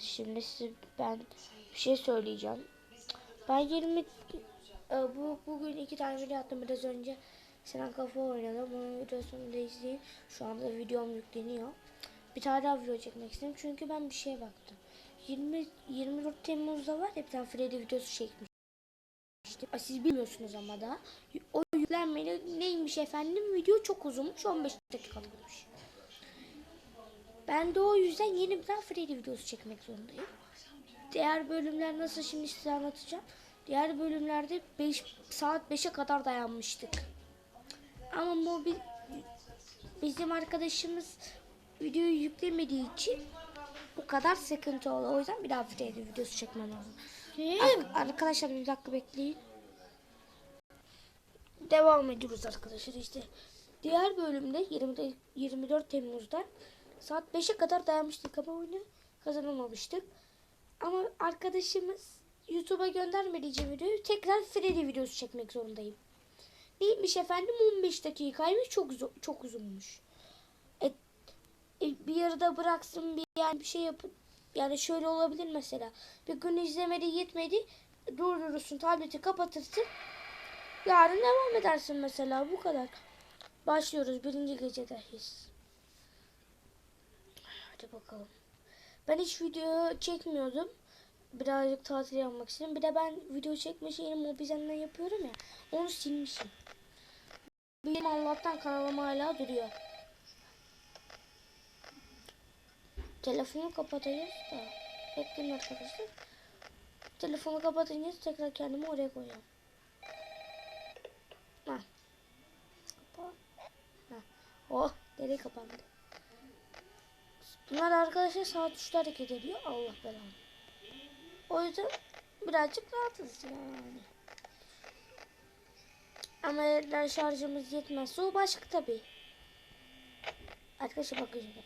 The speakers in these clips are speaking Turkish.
Şimdi size ben bir şey söyleyeceğim. Ben 20 e, bu bugün iki tane video attım biraz önce. Sinan Kafa oynadı. Bunun videosunu da izleyin. Şu anda videom yükleniyor. Bir tane daha video çekmek istedim. Çünkü ben bir şeye baktım. 20 24 Temmuz'da var ya bir tane Freddy videosu çekmiş. İşte, siz bilmiyorsunuz ama da. O yüklenmeli neymiş efendim? Video çok uzunmuş. 15 dakikalıkmış. Ben de o yüzden yeni bir tane Freddy videosu çekmek zorundayım. Diğer bölümler nasıl şimdi size anlatacağım. Diğer bölümlerde 5 saat 5'e kadar dayanmıştık. Ama bu bir, bizim arkadaşımız videoyu yüklemediği için bu kadar sıkıntı oldu. O yüzden bir daha Freddy videosu çekmem lazım. Ar- arkadaşlar bir dakika bekleyin. Devam ediyoruz arkadaşlar işte. Diğer bölümde 20, 24 Temmuz'da saat 5'e kadar dayanmıştık ama oyunu kazanamamıştık. Ama arkadaşımız YouTube'a göndermediği videoyu tekrar Freddy videosu çekmek zorundayım. Neymiş efendim 15 dakikaymış çok uzu- çok uzunmuş. E, e, bir yarıda bıraksın bir yani bir şey yapıp yani şöyle olabilir mesela. Bir gün izlemedi yetmedi durdurursun tableti kapatırsın. Yarın devam edersin mesela bu kadar. Başlıyoruz birinci gecedeyiz. Hadi bakalım. Ben hiç video çekmiyordum. Birazcık tatil yapmak istedim. Bir de ben video çekme şeyini Mobizen'den yapıyorum ya. Onu silmişim. Benim Allah'tan kanalım hala duruyor. Telefonu kapatacağız da. Bekleyin arkadaşlar. Telefonu kapatınca tekrar kendimi oraya koyacağım. Ha. Kapa. Ha. Oh, deli kapandı. Bunlar arkadaşlar saat 3'te hareket ediyor. Allah belanı. O yüzden birazcık rahatız yani. Ama eğer şarjımız yetmezse o başka tabi. Arkadaşlar bakın şimdi.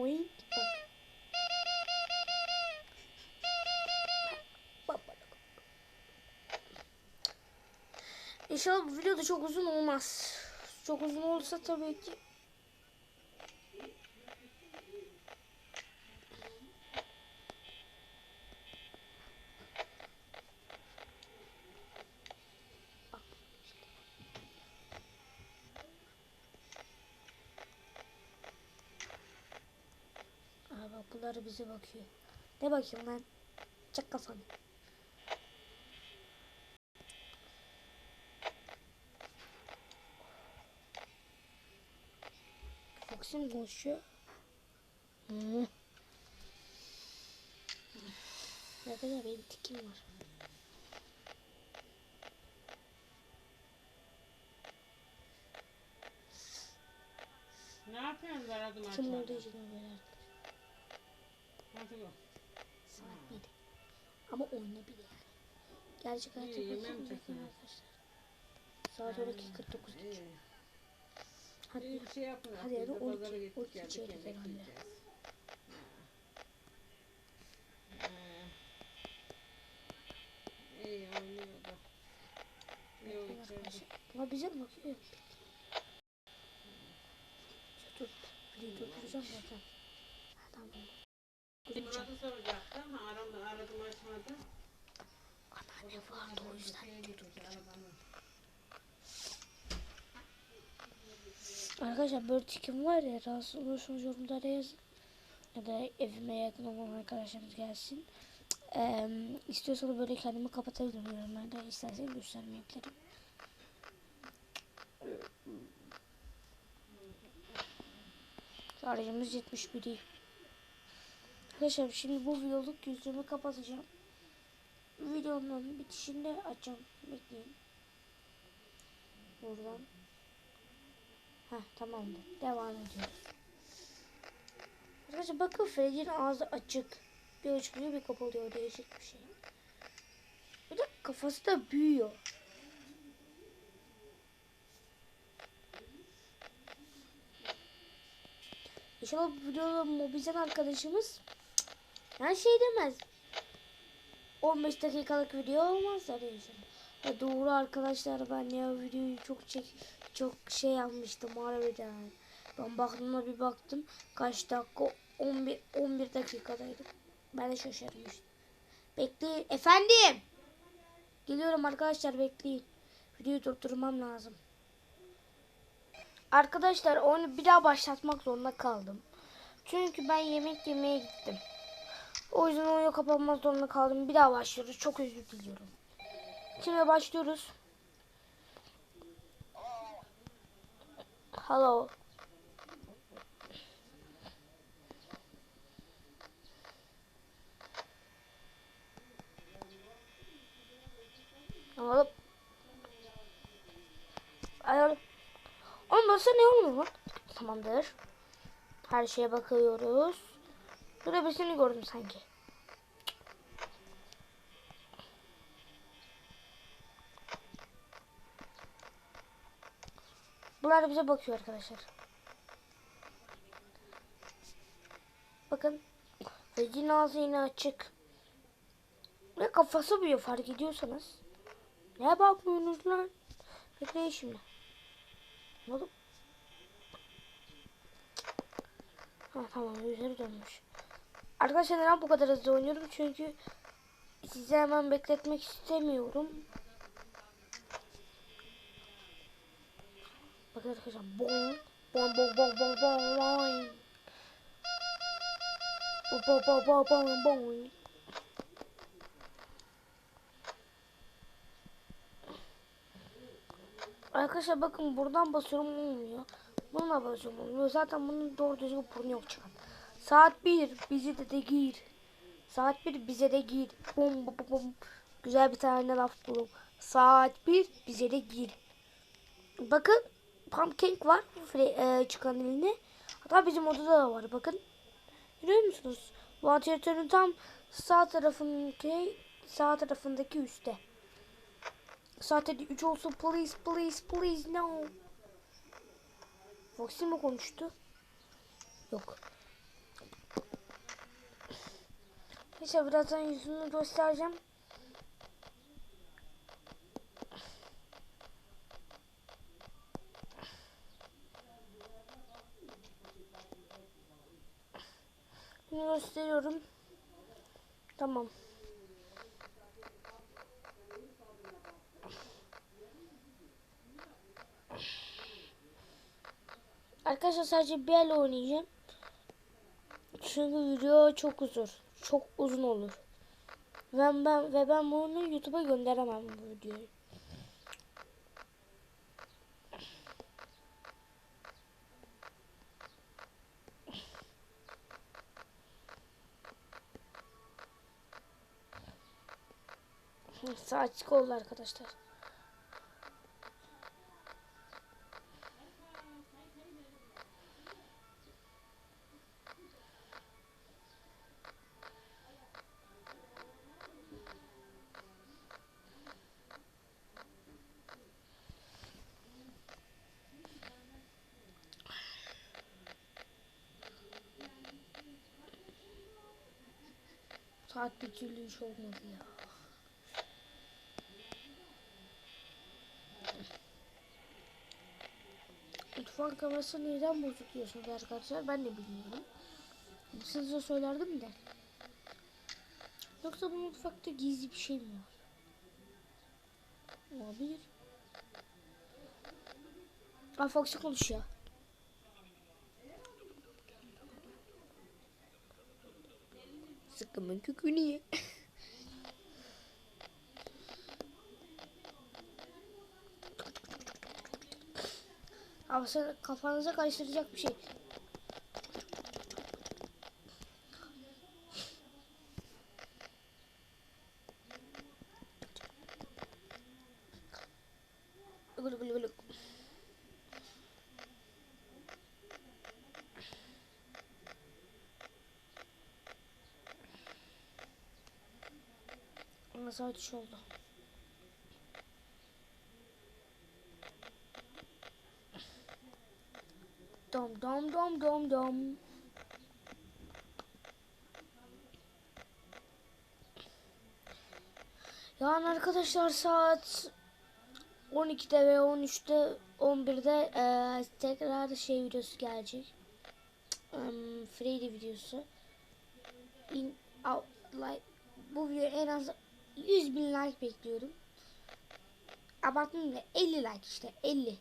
Oy. İnşallah bu video çok uzun olmaz. Çok uzun olursa tabii ki Bunlar bize bakıyor. Ne bakayım lan? Çak kafanı. Fox'un konuşuyor. Hmm. Ne kadar benim tikim var. Ne yapıyorsun ben adım Kim olduğu için böyle Hadi bak. saat 1. Ama oyna bile yani. Gerçek hayatta bakın bakın arkadaşlar. Saat 12.49 geçiyor. Hadi bir şey yapın. Hadi yarın Biz de 12 pazara gittik 12 geldik, çeyrek herhalde. İyi oynuyor da. Bakın içeride. Ama bize bakıyor? Dur. Videoyu durduracağım zaten. Tamam. Soracaktım. Aradım, aradım açmadı. Anneanne vardı o yüzden. Arkadaşlar böyle tikim var ya rahatsız olursunuz yorumlara yazın. Ya da evime yakın olan arkadaşlarınız gelsin. Ee, istiyorsanız böyle kendimi kapatabilirim yorumlarda. İsterseniz göstermeyebilirim. Şarjımız 71 değil. Arkadaşlar şimdi bu vlog yüzümü kapatacağım. Videonun bitişinde açacağım. Bekleyin. Buradan. Heh tamamdır. Devam ediyoruz. Arkadaşlar bakın Freddy'nin ağzı açık. Bir açılıyor bir kapalıyor. Değişik bir şey. Bir de kafası da büyüyor. İnşallah bu videoda Mobizen arkadaşımız her şey demez. 15 dakikalık video olmaz da. Ya doğru arkadaşlar ben ya videoyu çok çek çok şey yapmıştım harbiden. Ben baktığımda bir baktım kaç dakika 11 11 dakikadaydı. Ben de şaşırmış. Bekleyin. Efendim. Geliyorum arkadaşlar bekleyin. Videoyu durdurmam lazım. Arkadaşlar onu bir daha başlatmak zorunda kaldım. Çünkü ben yemek yemeye gittim. O yüzden oyunu kapatmak zorunda kaldım. Bir daha başlıyoruz. Çok özür diliyorum. Şimdi başlıyoruz. Hello. Alıp. Ayarlı. Oğlum nasıl ne olmuyor? Tamamdır. Her şeye bakıyoruz. Burada birisini gördüm sanki. Bunlar bize bakıyor arkadaşlar. Bakın. Vecin ağzı yine açık. Ve kafası büyüyor fark ediyorsanız. Ne bakmıyorsunuz lan? Bekleyin şimdi. Ne oldu? Ha tamam yüzleri dönmüş. Arkadaşlar neden bu kadar hızlı oynuyorum? Çünkü sizi hemen bekletmek istemiyorum. Bakın arkadaşlar. Bong. Bong bong bong bong bong bong. Bong bong bong bong bong. Arkadaşlar bakın buradan basıyorum olmuyor. Bununla basıyorum olmuyor. Zaten bunun doğru düzgün burnu yok çıkan. Saat 1 bizi de de gir. Saat 1 bize de gir. Bum bum bum. Güzel bir tane laf buldum. Saat 1 bize de gir. Bakın pumpkin var Fre- e, çıkan eline. Hatta bizim odada da var bakın. Görüyor musunuz? Vantilatörün tam sağ tarafındaki sağ tarafındaki üstte. Saat 3 olsun please please please no. Foxy mi konuştu? Yok. Neyse birazdan yüzünü göstereceğim. Bunu gösteriyorum. Tamam. Arkadaşlar sadece bir el oynayacağım. Çünkü video çok uzun. Çok uzun olur. Ben, ben ve ben bunu YouTube'a gönderemem bu videoyu. Saat açık oldu arkadaşlar. Saat bir türlü iş olmadı ya. Mutfak neden bozuk diyorsunuz arkadaşlar ben de bilmiyorum. Size söylerdim de. Yoksa bu mutfakta gizli bir şey mi var? Olabilir. Aa Foxy konuşuyor. Sıkkımın kükünü ye. Ama kafanıza karıştıracak bir şey. Saat üç oldu. Dom dom dom dom dom. Yani arkadaşlar saat 12'de ve 13'te 11'de eee tekrar şey videosu gelecek. Um, Freddy videosu. İn, av- like bu video en az 100 bin like bekliyorum. Abartmayayım da 50 like işte 50.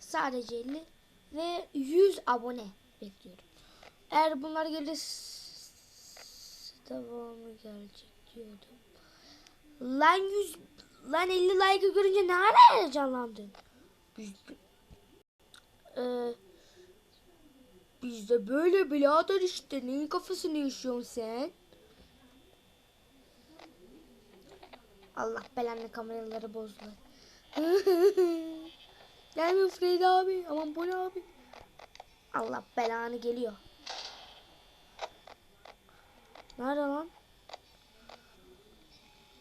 Sadece 50 ve 100 abone bekliyorum. Eğer bunlar gelirse devamı gelecek diyordum. Lan 100 lan 50 like görünce ne ara heyecanlandın? Biz, Ee, biz böyle birader işte neyin kafasını yaşıyorsun sen? Allah belanı kameraları bozdular. Gelmiyor Freddy abi. Aman bu abi? Allah belanı geliyor. Nerede lan?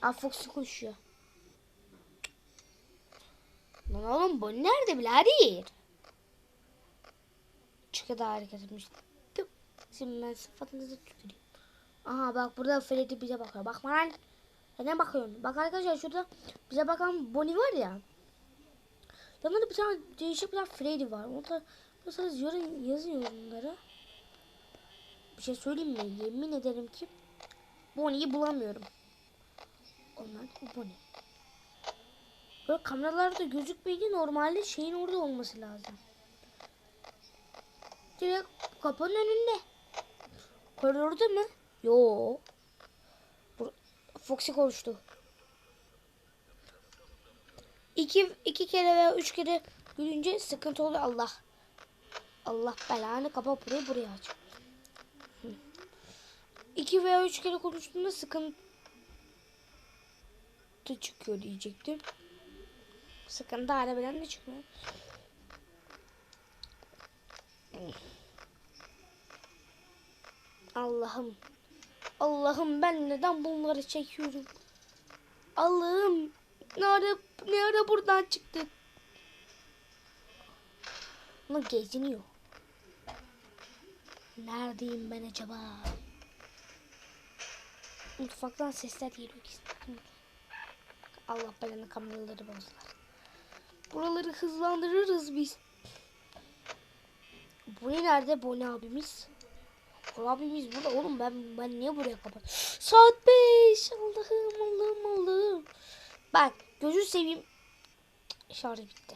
Aa Foxy koşuyor. Lan oğlum bu nerede birader? Çıkı da hareket etmiş. Şimdi ben sıfatınızı tüküreyim. Aha bak burada Freddy bize bakıyor. Bakma lan. Ya ne bakıyorsun? Bak arkadaşlar şurada bize bakan Bonnie var ya. Yanında da bir tane değişik bir tane Freddy var. Bulursanız yorum, yazın yorumlara. Bir şey söyleyeyim mi? Yemin ederim ki Bonnie'yi bulamıyorum. Onlar Bonnie. Böyle kameralarda gözükmeyince normalde şeyin orada olması lazım. Direkt kapının önünde. Koridorda mı? Yo. Foxy konuştu. İki, iki kere veya üç kere gülünce sıkıntı oluyor Allah. Allah belanı kapa burayı buraya aç. İki veya üç kere konuştuğunda sıkıntı çıkıyor diyecektim. Sıkıntı harbiden de çıkmıyor. Allah'ım. Allah'ım ben neden bunları çekiyorum? Allah'ım ne ara, ne ara buradan çıktık? Ama geziniyor. Neredeyim ben acaba? Mutfaktan sesler geliyor kesin. Allah belanı kameraları bozdular. Buraları hızlandırırız biz. Bu ne nerede Boni abimiz? Abimiz burada oğlum ben ben niye buraya kapat? Saat 5 Allah'ım Allah'ım Allah'ım. Bak gözü seveyim. Şarjı bitti.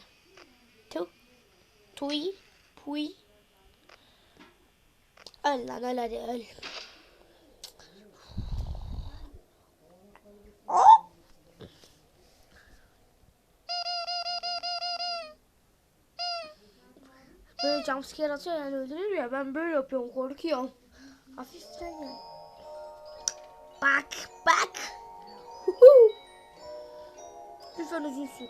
Tu. Tui. Pui. Öl lan öl hadi öl. Böyle jumpscare atıyor yani öldürür ya ben böyle yapıyorum korkuyorum. Hafiften yani. Bak bak. Lütfen uzun sür.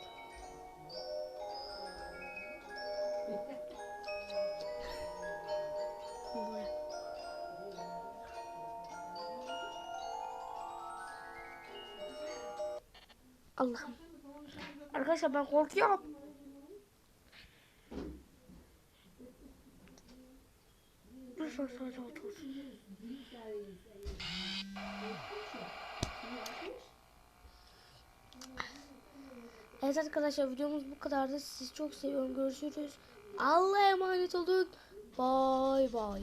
Allah'ım. Arkadaşlar ben korkuyorum. Lütfen sadece otur. Evet arkadaşlar videomuz bu kadardı. Sizi çok seviyorum. Görüşürüz. Allah'a emanet olun. Bay bay.